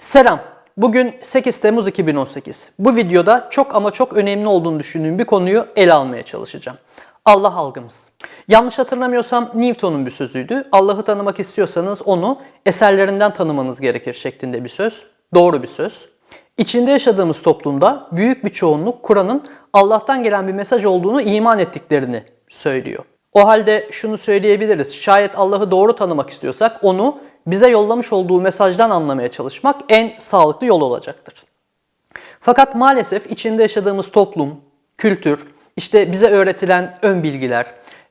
Selam. Bugün 8 Temmuz 2018. Bu videoda çok ama çok önemli olduğunu düşündüğüm bir konuyu ele almaya çalışacağım. Allah algımız. Yanlış hatırlamıyorsam Newton'un bir sözüydü. Allah'ı tanımak istiyorsanız onu eserlerinden tanımanız gerekir şeklinde bir söz. Doğru bir söz. İçinde yaşadığımız toplumda büyük bir çoğunluk Kur'an'ın Allah'tan gelen bir mesaj olduğunu iman ettiklerini söylüyor. O halde şunu söyleyebiliriz. Şayet Allah'ı doğru tanımak istiyorsak onu bize yollamış olduğu mesajdan anlamaya çalışmak en sağlıklı yol olacaktır. Fakat maalesef içinde yaşadığımız toplum, kültür, işte bize öğretilen ön bilgiler,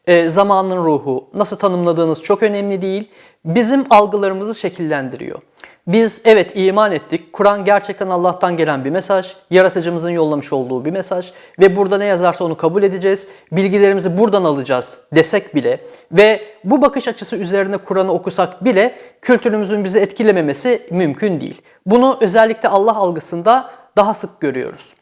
e, zamanın ruhu, nasıl tanımladığınız çok önemli değil. Bizim algılarımızı şekillendiriyor. Biz evet iman ettik. Kur'an gerçekten Allah'tan gelen bir mesaj. Yaratıcımızın yollamış olduğu bir mesaj. Ve burada ne yazarsa onu kabul edeceğiz. Bilgilerimizi buradan alacağız desek bile ve bu bakış açısı üzerine Kur'an'ı okusak bile kültürümüzün bizi etkilememesi mümkün değil. Bunu özellikle Allah algısında daha sık görüyoruz.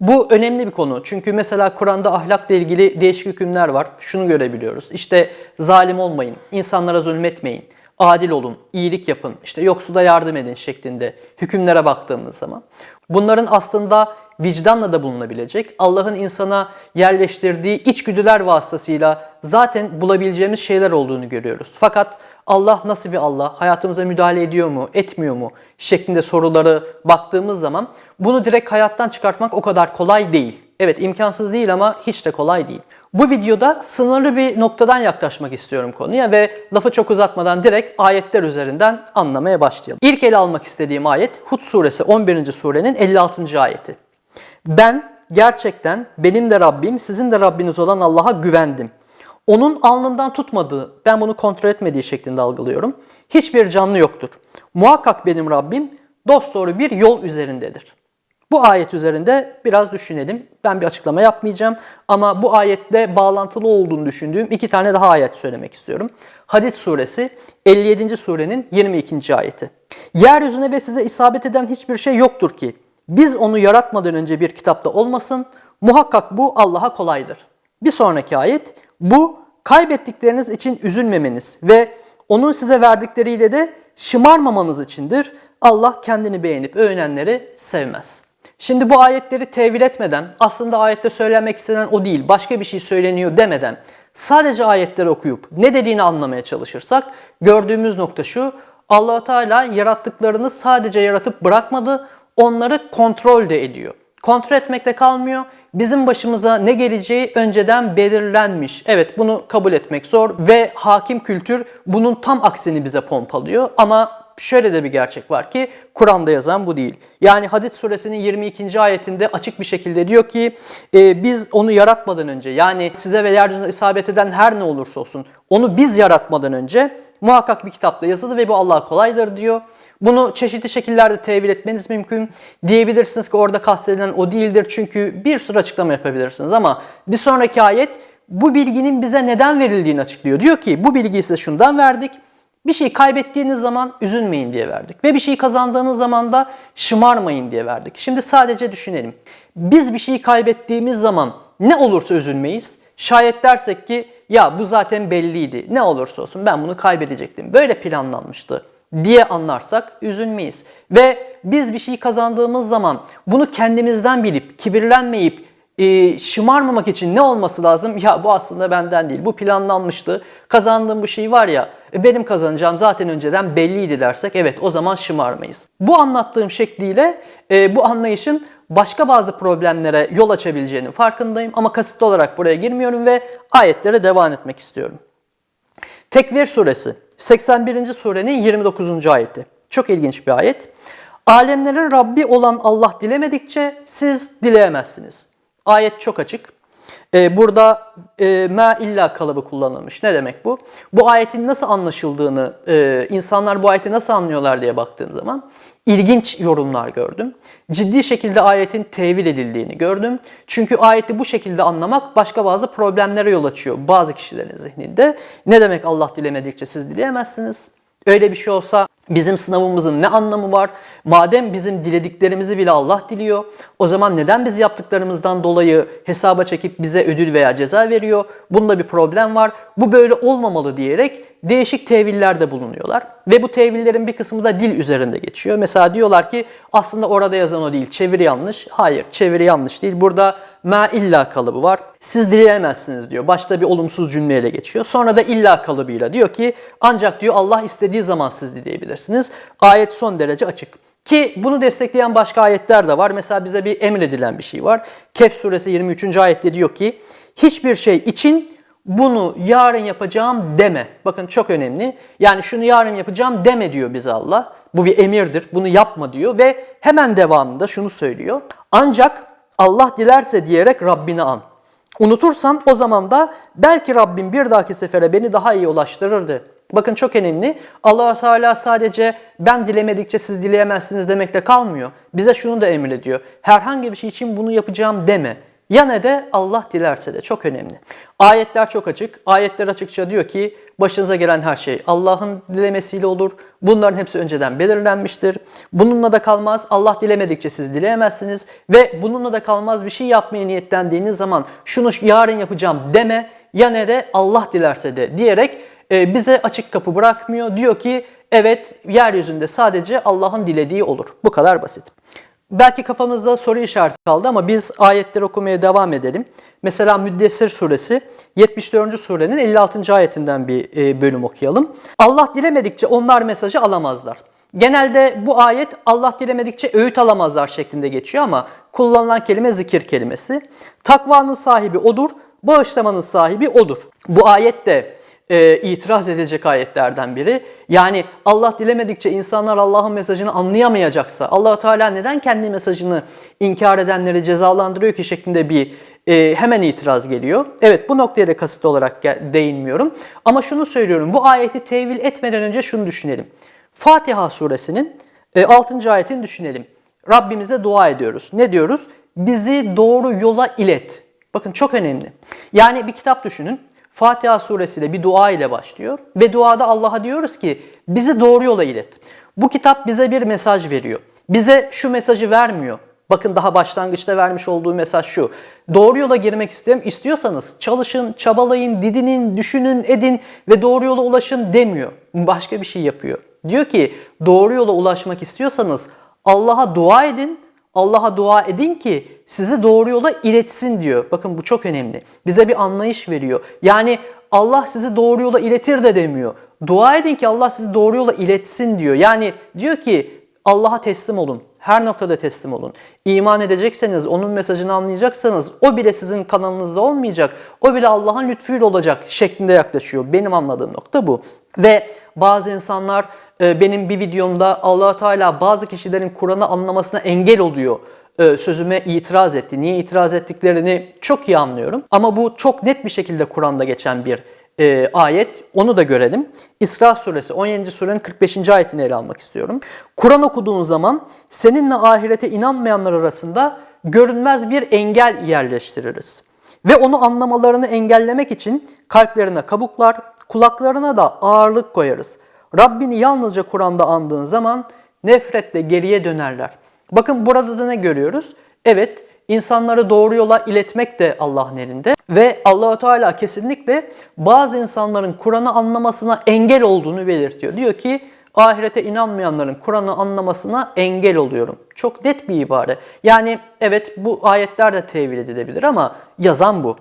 Bu önemli bir konu. Çünkü mesela Kur'an'da ahlakla ilgili değişik hükümler var. Şunu görebiliyoruz. İşte zalim olmayın, insanlara zulmetmeyin, adil olun, iyilik yapın, işte yoksula yardım edin şeklinde hükümlere baktığımız zaman. Bunların aslında vicdanla da bulunabilecek, Allah'ın insana yerleştirdiği içgüdüler vasıtasıyla zaten bulabileceğimiz şeyler olduğunu görüyoruz. Fakat Allah nasıl bir Allah, hayatımıza müdahale ediyor mu, etmiyor mu şeklinde soruları baktığımız zaman bunu direkt hayattan çıkartmak o kadar kolay değil. Evet imkansız değil ama hiç de kolay değil. Bu videoda sınırlı bir noktadan yaklaşmak istiyorum konuya ve lafı çok uzatmadan direkt ayetler üzerinden anlamaya başlayalım. İlk ele almak istediğim ayet Hud suresi 11. surenin 56. ayeti. Ben gerçekten benim de Rabbim, sizin de Rabbiniz olan Allah'a güvendim. Onun alnından tutmadığı, ben bunu kontrol etmediği şeklinde algılıyorum. Hiçbir canlı yoktur. Muhakkak benim Rabbim dosdoğru bir yol üzerindedir. Bu ayet üzerinde biraz düşünelim. Ben bir açıklama yapmayacağım ama bu ayetle bağlantılı olduğunu düşündüğüm iki tane daha ayet söylemek istiyorum. Hadid suresi 57. surenin 22. ayeti. Yeryüzüne ve size isabet eden hiçbir şey yoktur ki biz onu yaratmadan önce bir kitapta olmasın. Muhakkak bu Allah'a kolaydır. Bir sonraki ayet bu kaybettikleriniz için üzülmemeniz ve onun size verdikleriyle de şımarmamanız içindir. Allah kendini beğenip övünenleri sevmez. Şimdi bu ayetleri tevil etmeden, aslında ayette söylenmek istenen o değil, başka bir şey söyleniyor demeden sadece ayetleri okuyup ne dediğini anlamaya çalışırsak gördüğümüz nokta şu. allah Teala yarattıklarını sadece yaratıp bırakmadı, onları kontrol de ediyor. Kontrol etmekte kalmıyor. Bizim başımıza ne geleceği önceden belirlenmiş. Evet bunu kabul etmek zor ve hakim kültür bunun tam aksini bize pompalıyor. Ama şöyle de bir gerçek var ki Kur'an'da yazan bu değil. Yani Hadid suresinin 22. ayetinde açık bir şekilde diyor ki e, biz onu yaratmadan önce yani size ve yeryüzüne isabet eden her ne olursa olsun onu biz yaratmadan önce muhakkak bir kitapta yazılı ve bu Allah'a kolaydır diyor. Bunu çeşitli şekillerde tevil etmeniz mümkün. Diyebilirsiniz ki orada kastedilen o değildir çünkü bir sürü açıklama yapabilirsiniz ama bir sonraki ayet bu bilginin bize neden verildiğini açıklıyor. Diyor ki bu bilgiyi size şundan verdik. Bir şey kaybettiğiniz zaman üzülmeyin diye verdik. Ve bir şey kazandığınız zaman da şımarmayın diye verdik. Şimdi sadece düşünelim. Biz bir şeyi kaybettiğimiz zaman ne olursa üzülmeyiz. Şayet dersek ki ya bu zaten belliydi. Ne olursa olsun ben bunu kaybedecektim. Böyle planlanmıştı diye anlarsak üzülmeyiz. Ve biz bir şey kazandığımız zaman bunu kendimizden bilip kibirlenmeyip e, şımarmamak için ne olması lazım? Ya bu aslında benden değil. Bu planlanmıştı. Kazandığım bu şey var ya e, benim kazanacağım zaten önceden belliydi dersek evet o zaman şımarmayız. Bu anlattığım şekliyle e, bu anlayışın başka bazı problemlere yol açabileceğinin farkındayım ama kasıtlı olarak buraya girmiyorum ve ayetlere devam etmek istiyorum. Tekvir suresi 81. surenin 29. ayeti. Çok ilginç bir ayet. Alemlerin Rabbi olan Allah dilemedikçe siz dileyemezsiniz. Ayet çok açık. Ee, burada e, ma illa kalıbı kullanılmış. Ne demek bu? Bu ayetin nasıl anlaşıldığını, e, insanlar bu ayeti nasıl anlıyorlar diye baktığım zaman ilginç yorumlar gördüm. Ciddi şekilde ayetin tevil edildiğini gördüm. Çünkü ayeti bu şekilde anlamak başka bazı problemlere yol açıyor bazı kişilerin zihninde. Ne demek Allah dilemedikçe siz dileyemezsiniz? Öyle bir şey olsa bizim sınavımızın ne anlamı var? Madem bizim dilediklerimizi bile Allah diliyor, o zaman neden biz yaptıklarımızdan dolayı hesaba çekip bize ödül veya ceza veriyor? Bunda bir problem var. Bu böyle olmamalı diyerek değişik tevillerde bulunuyorlar. Ve bu tevillerin bir kısmı da dil üzerinde geçiyor. Mesela diyorlar ki aslında orada yazan o değil, çeviri yanlış. Hayır, çeviri yanlış değil. Burada ma illa kalıbı var. Siz dileyemezsiniz diyor. Başta bir olumsuz cümleyle geçiyor. Sonra da illa kalıbıyla diyor ki ancak diyor Allah istediği zaman siz dileyebilirsiniz. Ayet son derece açık. Ki bunu destekleyen başka ayetler de var. Mesela bize bir emredilen bir şey var. Kehf suresi 23. ayette diyor ki hiçbir şey için bunu yarın yapacağım deme. Bakın çok önemli. Yani şunu yarın yapacağım deme diyor bize Allah. Bu bir emirdir. Bunu yapma diyor ve hemen devamında şunu söylüyor. Ancak Allah dilerse diyerek Rabbini an. Unutursan o zaman da belki Rabbim bir dahaki sefere beni daha iyi ulaştırırdı. Bakın çok önemli. allah Teala sadece ben dilemedikçe siz dileyemezsiniz demekle kalmıyor. Bize şunu da emrediyor. Herhangi bir şey için bunu yapacağım deme. Ya ne de Allah dilerse de çok önemli. Ayetler çok açık. Ayetler açıkça diyor ki başınıza gelen her şey Allah'ın dilemesiyle olur. Bunların hepsi önceden belirlenmiştir. Bununla da kalmaz. Allah dilemedikçe siz dileyemezsiniz. Ve bununla da kalmaz bir şey yapmaya niyetlendiğiniz zaman şunu yarın yapacağım deme. Ya ne de Allah dilerse de diyerek e, bize açık kapı bırakmıyor. Diyor ki evet yeryüzünde sadece Allah'ın dilediği olur. Bu kadar basit. Belki kafamızda soru işareti kaldı ama biz ayetleri okumaya devam edelim. Mesela Müddessir suresi 74. surenin 56. ayetinden bir e, bölüm okuyalım. Allah dilemedikçe onlar mesajı alamazlar. Genelde bu ayet Allah dilemedikçe öğüt alamazlar şeklinde geçiyor ama kullanılan kelime zikir kelimesi. Takvanın sahibi odur, bağışlamanın sahibi odur. Bu ayet de e, itiraz edecek ayetlerden biri. Yani Allah dilemedikçe insanlar Allah'ın mesajını anlayamayacaksa allah Teala neden kendi mesajını inkar edenleri cezalandırıyor ki şeklinde bir e, hemen itiraz geliyor. Evet bu noktaya da kasıtlı olarak değinmiyorum. Ama şunu söylüyorum bu ayeti tevil etmeden önce şunu düşünelim. Fatiha suresinin e, 6. ayetini düşünelim. Rabbimize dua ediyoruz. Ne diyoruz? Bizi doğru yola ilet. Bakın çok önemli. Yani bir kitap düşünün. Fatiha suresiyle bir dua ile başlıyor ve duada Allah'a diyoruz ki bizi doğru yola ilet. Bu kitap bize bir mesaj veriyor. Bize şu mesajı vermiyor. Bakın daha başlangıçta vermiş olduğu mesaj şu. Doğru yola girmek istiyorum. istiyorsanız çalışın, çabalayın, didinin, düşünün, edin ve doğru yola ulaşın demiyor. Başka bir şey yapıyor. Diyor ki doğru yola ulaşmak istiyorsanız Allah'a dua edin. Allah'a dua edin ki sizi doğru yola iletsin diyor. Bakın bu çok önemli. Bize bir anlayış veriyor. Yani Allah sizi doğru yola iletir de demiyor. Dua edin ki Allah sizi doğru yola iletsin diyor. Yani diyor ki Allah'a teslim olun. Her noktada teslim olun. İman edecekseniz, onun mesajını anlayacaksanız o bile sizin kanalınızda olmayacak. O bile Allah'ın lütfuyla olacak şeklinde yaklaşıyor. Benim anladığım nokta bu. Ve bazı insanlar benim bir videomda allah Teala bazı kişilerin Kur'an'ı anlamasına engel oluyor e, sözüme itiraz etti. Niye itiraz ettiklerini çok iyi anlıyorum. Ama bu çok net bir şekilde Kur'an'da geçen bir e, ayet. Onu da görelim. İsra suresi 17. surenin 45. ayetini ele almak istiyorum. Kur'an okuduğun zaman seninle ahirete inanmayanlar arasında görünmez bir engel yerleştiririz. Ve onu anlamalarını engellemek için kalplerine kabuklar, kulaklarına da ağırlık koyarız. Rabbini yalnızca Kur'an'da andığın zaman nefretle geriye dönerler. Bakın burada da ne görüyoruz? Evet, insanları doğru yola iletmek de Allah'ın elinde ve Allahu Teala kesinlikle bazı insanların Kur'an'ı anlamasına engel olduğunu belirtiyor. Diyor ki ahirete inanmayanların Kur'an'ı anlamasına engel oluyorum. Çok net bir ibare. Yani evet bu ayetler de tevil edilebilir ama yazan bu.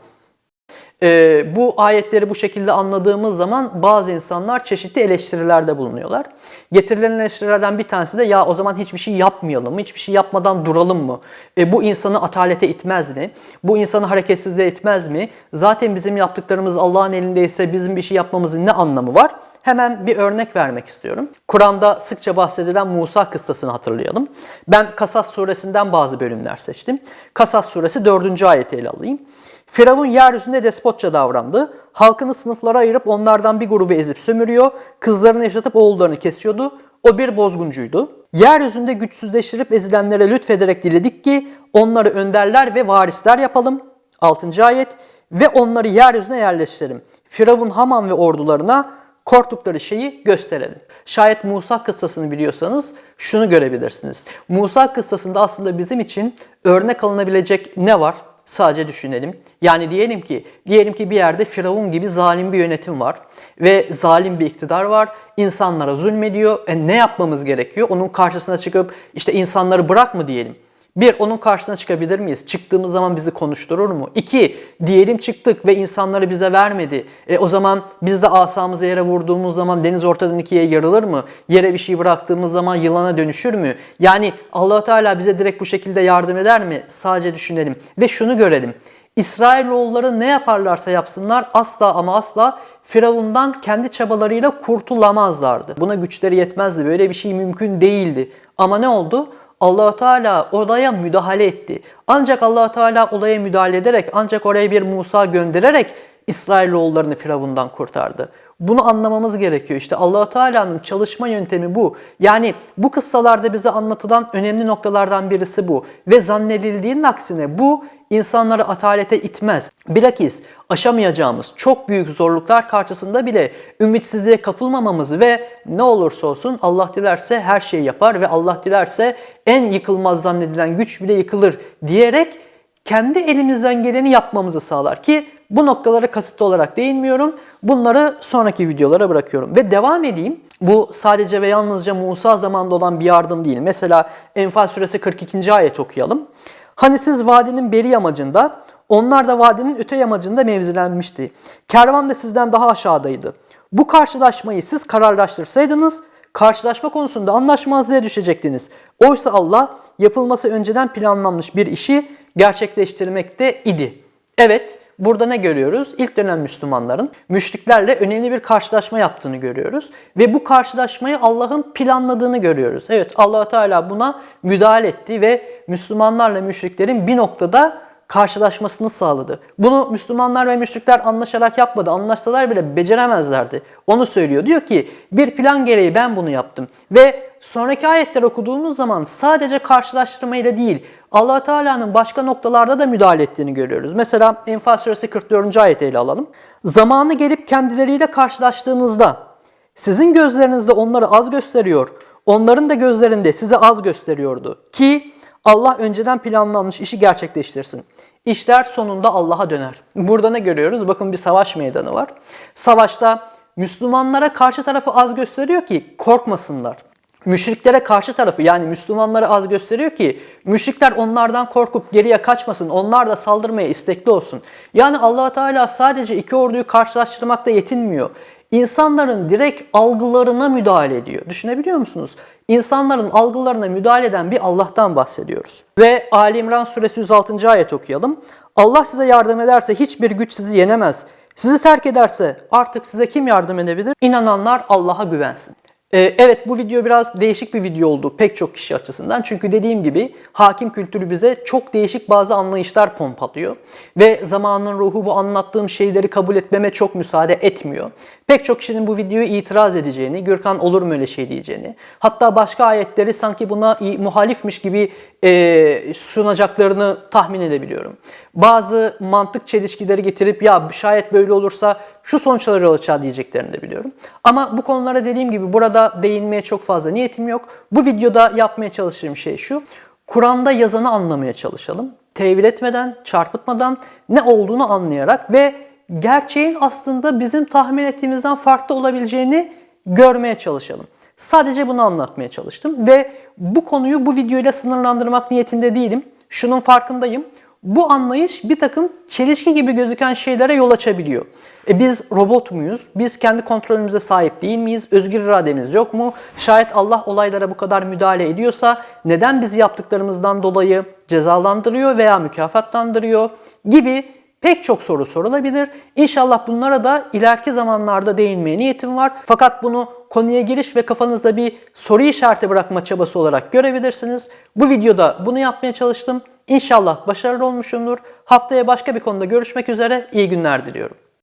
Ee, bu ayetleri bu şekilde anladığımız zaman bazı insanlar çeşitli eleştirilerde bulunuyorlar. Getirilen eleştirilerden bir tanesi de ya o zaman hiçbir şey yapmayalım mı? Hiçbir şey yapmadan duralım mı? E, bu insanı atalete itmez mi? Bu insanı hareketsizliğe itmez mi? Zaten bizim yaptıklarımız Allah'ın elindeyse bizim bir şey yapmamızın ne anlamı var? Hemen bir örnek vermek istiyorum. Kur'an'da sıkça bahsedilen Musa kıssasını hatırlayalım. Ben Kasas suresinden bazı bölümler seçtim. Kasas suresi 4. ayeti ele alayım. Firavun yeryüzünde despotça davrandı. Halkını sınıflara ayırıp onlardan bir grubu ezip sömürüyor. Kızlarını yaşatıp oğullarını kesiyordu. O bir bozguncuydu. Yeryüzünde güçsüzleştirip ezilenlere lütfederek diledik ki onları önderler ve varisler yapalım. 6. ayet ve onları yeryüzüne yerleştirelim. Firavun Haman ve ordularına korktukları şeyi gösterelim. Şayet Musa kıssasını biliyorsanız şunu görebilirsiniz. Musa kıssasında aslında bizim için örnek alınabilecek ne var? Sadece düşünelim. Yani diyelim ki, diyelim ki bir yerde Firavun gibi zalim bir yönetim var ve zalim bir iktidar var. İnsanlara zulmediyor. E ne yapmamız gerekiyor? Onun karşısına çıkıp işte insanları bırak mı diyelim? Bir, onun karşısına çıkabilir miyiz? Çıktığımız zaman bizi konuşturur mu? İki, diyelim çıktık ve insanları bize vermedi. E, o zaman biz de asamızı yere vurduğumuz zaman deniz ortadan ikiye yarılır mı? Yere bir şey bıraktığımız zaman yılana dönüşür mü? Yani allah Teala bize direkt bu şekilde yardım eder mi? Sadece düşünelim. Ve şunu görelim. İsrailoğulları ne yaparlarsa yapsınlar asla ama asla Firavundan kendi çabalarıyla kurtulamazlardı. Buna güçleri yetmezdi. Böyle bir şey mümkün değildi. Ama ne oldu? Allah Teala olaya müdahale etti. Ancak allah Teala olaya müdahale ederek, ancak oraya bir Musa göndererek İsrailoğullarını Firavundan kurtardı. Bunu anlamamız gerekiyor. İşte allah Teala'nın çalışma yöntemi bu. Yani bu kıssalarda bize anlatılan önemli noktalardan birisi bu. Ve zannedildiğinin aksine bu insanları atalete itmez. Bilakis aşamayacağımız çok büyük zorluklar karşısında bile ümitsizliğe kapılmamamızı ve ne olursa olsun Allah dilerse her şeyi yapar ve Allah dilerse en yıkılmaz zannedilen güç bile yıkılır diyerek kendi elimizden geleni yapmamızı sağlar ki bu noktalara kasıtlı olarak değinmiyorum. Bunları sonraki videolara bırakıyorum. Ve devam edeyim. Bu sadece ve yalnızca Musa zamanında olan bir yardım değil. Mesela Enfal suresi 42. ayet okuyalım. Hani siz vadinin beri yamacında, onlar da vadinin öte yamacında mevzilenmişti. Kervan da sizden daha aşağıdaydı. Bu karşılaşmayı siz kararlaştırsaydınız, karşılaşma konusunda anlaşmazlığa düşecektiniz. Oysa Allah yapılması önceden planlanmış bir işi gerçekleştirmekte idi. Evet, Burada ne görüyoruz? İlk dönem Müslümanların müşriklerle önemli bir karşılaşma yaptığını görüyoruz. Ve bu karşılaşmayı Allah'ın planladığını görüyoruz. Evet allah Teala buna müdahale etti ve Müslümanlarla müşriklerin bir noktada karşılaşmasını sağladı. Bunu Müslümanlar ve müşrikler anlaşarak yapmadı. Anlaşsalar bile beceremezlerdi. Onu söylüyor. Diyor ki bir plan gereği ben bunu yaptım. Ve sonraki ayetler okuduğumuz zaman sadece karşılaştırmayla değil allah Teala'nın başka noktalarda da müdahale ettiğini görüyoruz. Mesela Enfal suresi 44. ayeti ele alalım. Zamanı gelip kendileriyle karşılaştığınızda sizin gözlerinizde onları az gösteriyor, onların da gözlerinde sizi az gösteriyordu. Ki Allah önceden planlanmış işi gerçekleştirsin. İşler sonunda Allah'a döner. Burada ne görüyoruz? Bakın bir savaş meydanı var. Savaşta Müslümanlara karşı tarafı az gösteriyor ki korkmasınlar müşriklere karşı tarafı yani Müslümanları az gösteriyor ki müşrikler onlardan korkup geriye kaçmasın. Onlar da saldırmaya istekli olsun. Yani allah Teala sadece iki orduyu karşılaştırmakta yetinmiyor. İnsanların direkt algılarına müdahale ediyor. Düşünebiliyor musunuz? İnsanların algılarına müdahale eden bir Allah'tan bahsediyoruz. Ve Ali İmran suresi 106. ayet okuyalım. Allah size yardım ederse hiçbir güç sizi yenemez. Sizi terk ederse artık size kim yardım edebilir? İnananlar Allah'a güvensin. Ee, evet bu video biraz değişik bir video oldu pek çok kişi açısından. Çünkü dediğim gibi hakim kültürü bize çok değişik bazı anlayışlar pompalıyor. Ve zamanın ruhu bu anlattığım şeyleri kabul etmeme çok müsaade etmiyor. Pek çok kişinin bu videoyu itiraz edeceğini, Gürkan olur mu öyle şey diyeceğini, hatta başka ayetleri sanki buna muhalifmiş gibi e, sunacaklarını tahmin edebiliyorum. Bazı mantık çelişkileri getirip ya şayet böyle olursa şu sonuçları açar diyeceklerini de biliyorum. Ama bu konulara dediğim gibi burada değinmeye çok fazla niyetim yok. Bu videoda yapmaya çalıştığım şey şu. Kur'an'da yazanı anlamaya çalışalım. Tevil etmeden, çarpıtmadan ne olduğunu anlayarak ve gerçeğin aslında bizim tahmin ettiğimizden farklı olabileceğini görmeye çalışalım. Sadece bunu anlatmaya çalıştım ve bu konuyu bu videoyla sınırlandırmak niyetinde değilim. Şunun farkındayım. Bu anlayış bir takım çelişki gibi gözüken şeylere yol açabiliyor. E biz robot muyuz? Biz kendi kontrolümüze sahip değil miyiz? Özgür irademiz yok mu? Şayet Allah olaylara bu kadar müdahale ediyorsa neden bizi yaptıklarımızdan dolayı cezalandırıyor veya mükafatlandırıyor gibi pek çok soru sorulabilir. İnşallah bunlara da ileriki zamanlarda değinmeye niyetim var. Fakat bunu konuya giriş ve kafanızda bir soru işareti bırakma çabası olarak görebilirsiniz. Bu videoda bunu yapmaya çalıştım. İnşallah başarılı olmuşumdur. Haftaya başka bir konuda görüşmek üzere. İyi günler diliyorum.